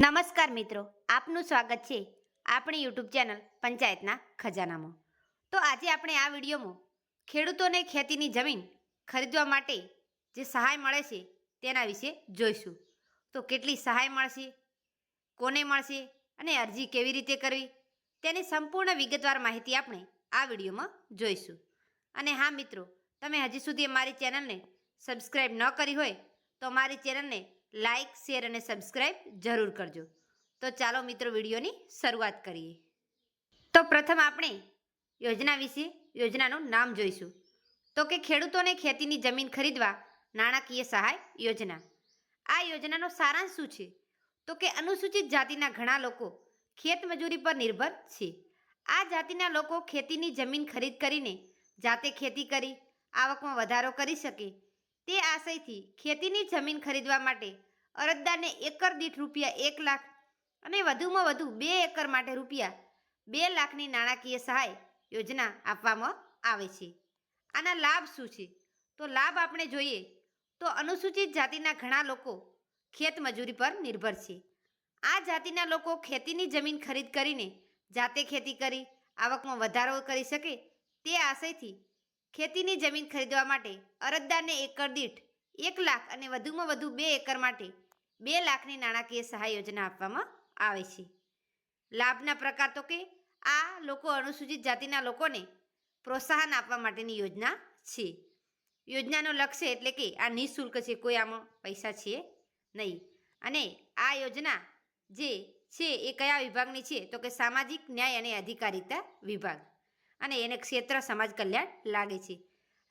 નમસ્કાર મિત્રો, આપનું સ્વાગત છે આપણી યુટ્યુબ ચેનલ પંચાયતના ખજાનામાં. તો આજે આપણે આ વિડીયોમાં ખેડૂતોને ખેતીની જમીન ખરીદવા માટે જે સહાય મળે છે તેના વિશે જોઈશું. તો કેટલી સહાય મળશે, કોને મળશે અને અરજી કેવી રીતે કરવી તેની સંપૂર્ણ વિગતવાર માહિતી આપણે આ વિડીયોમાં જોઈશું. અને હા મિત્રો, તમે હજી સુધી અમારી ચેનલને સબસ્ક્રાઈબ ન કરી હોય તો અમારી ચેનલને લાઈક, શેર અને સબસ્ક્રાઈબ જરૂર કરજો. તો ચાલો મિત્રો વિડીયોની શરૂઆત કરીએ. તો પ્રથમ આપણે યોજના વિશે, યોજનાનું નામ જોઈશું. તો કે ખેડૂતોને ખેતીની જમીન ખરીદવા નાણાકીય સહાય યોજના. આ યોજનાનો સારાંશ શું છે? તો કે અનુસૂચિત જાતિના ઘણા લોકો ખેતમજૂરી પર નિર્ભર છે. આ જાતિના લોકો ખેતીની જમીન ખરીદ કરીને જાતે ખેતી કરી, આવકમાં વધારો કરી શકે તે આશયથી ખેતીની જમીન ખરીદવા માટે અરજદારને એકર દીઠ રૂપિયા એક લાખ અને વધુમાં વધુ બે એકર માટે રૂપિયા બે લાખની નાણાકીય સહાય યોજના આપવામાં આવે છે. આના લાભ શું છે? તો લાભ આપણે જોઈએ તો અનુસૂચિત જાતિના ઘણા લોકો ખેતમજૂરી પર નિર્ભર છે. આ જાતિના લોકો ખેતીની જમીન ખરીદ કરીને જાતે ખેતી કરી, આવકમાં વધારો કરી શકે તે આશયથી ખેતીની જમીન ખરીદવા માટે અરજદારને એકર દીઠ એક લાખ અને વધુમાં વધુ બે એકર માટે બે લાખની નાણાકીય સહાય યોજના આપવામાં આવે છે. લાભના પ્રકાર તો કે આ લોકો અનુસૂચિત જાતિના લોકોને પ્રોત્સાહન આપવા માટેની યોજના છે. યોજનાનો લક્ષ્ય એટલે કે આ નિઃશુલ્ક છે, કોઈ આમાં પૈસા છે નહીં. અને આ યોજના જે છે એ કયા વિભાગની છે? તો કે સામાજિક ન્યાય અને અધિકારિતા વિભાગ. અને એને ક્ષેત્ર સમાજ કલ્યાણ લાગે છે.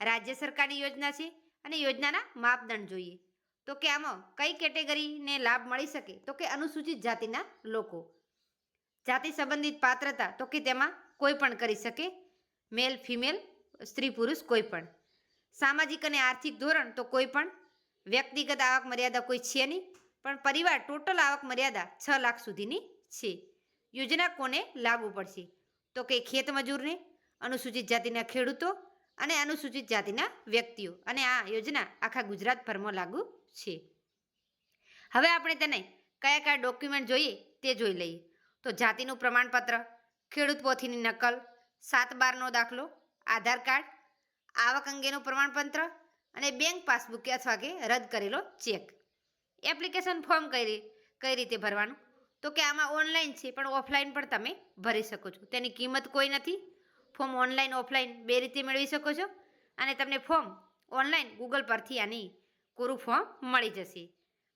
રાજ્ય સરકારની યોજના છે અને યોજનાના માપદંડ જોઈએ. તો કે આમાં કઈ કેટેગરીને લાભ મળી શકે? તો કે અનુસૂચિત જાતિના લોકો. જાતિ સંબંધિત પાત્રતા તો કે તેમાં કોઈ પણ કરી શકે. મેલ, ફિમેલ, સ્ત્રી, પુરુષ કોઈ પણ. સામાજિક અને આર્થિક ધોરણ તો કોઈ પણ. વ્યક્તિગત આવક મર્યાદા કોઈ છે નહીં, પણ પરિવાર ટોટલ આવક મર્યાદા છ લાખ સુધીની છે. યોજના કોને લાગુ પડશે? તો કે ખેતમજૂરને અનુસૂચિત જાતિના ખેડૂતો અને અનુસૂચિત જાતિના વ્યક્તિઓ. અને આ યોજના આખા ગુજરાતભરમાં લાગુ છે. હવે આપણે તેને કયા કયા ડોક્યુમેન્ટ જોઈએ તે જોઈ લઈએ. તો જાતિનું પ્રમાણપત્ર, ખેડૂત પોથીની નકલ, સાત બારનો દાખલો, આધાર કાર્ડ, આવક અંગેનું પ્રમાણપત્ર અને બેંક પાસબુક અથવા કે રદ કરેલો ચેક એપ્લિકેશન ફોર્મ કઈ કઈ રીતે ભરવાનું? તો કે આમાં ઓનલાઈન છે, પણ ઓફલાઈન પણ તમે ભરી શકો છો. તેની કિંમત કોઈ નથી. ફોર્મ ઓનલાઈન, ઓફલાઈન બે રીતે મેળવી શકો છો. અને તમને ફોર્મ ઓનલાઈન ગૂગલ પરથી આની કોરું ફોર્મ મળી જશે.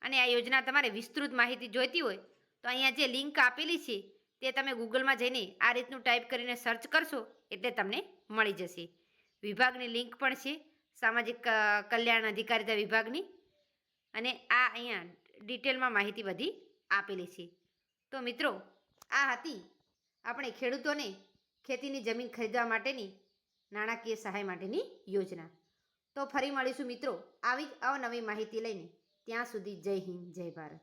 અને આ યોજના તમારે વિસ્તૃત માહિતી જોઈતી હોય તો અહીંયા જે લિંક આપેલી છે તે તમે ગૂગલમાં જઈને આ રીતનું ટાઈપ કરીને સર્ચ કરશો એટલે તમને મળી જશે. વિભાગની લિંક પણ છે, સામાજિક કલ્યાણ અધિકારીતા વિભાગની. અને આ અહીંયા ડિટેલમાં માહિતી બધી આપેલી છે. તો મિત્રો, આ હતી આપણે ખેડૂતોને ખેતીની જમીન ખરીદવા માટેની નાણાકીય સહાય માટેની યોજના. તો ફરી મળીશું મિત્રો. આવી જ અવનવી માહિતી લઈને. ત્યાં સુધી જય હિન્દ, જય ભારત.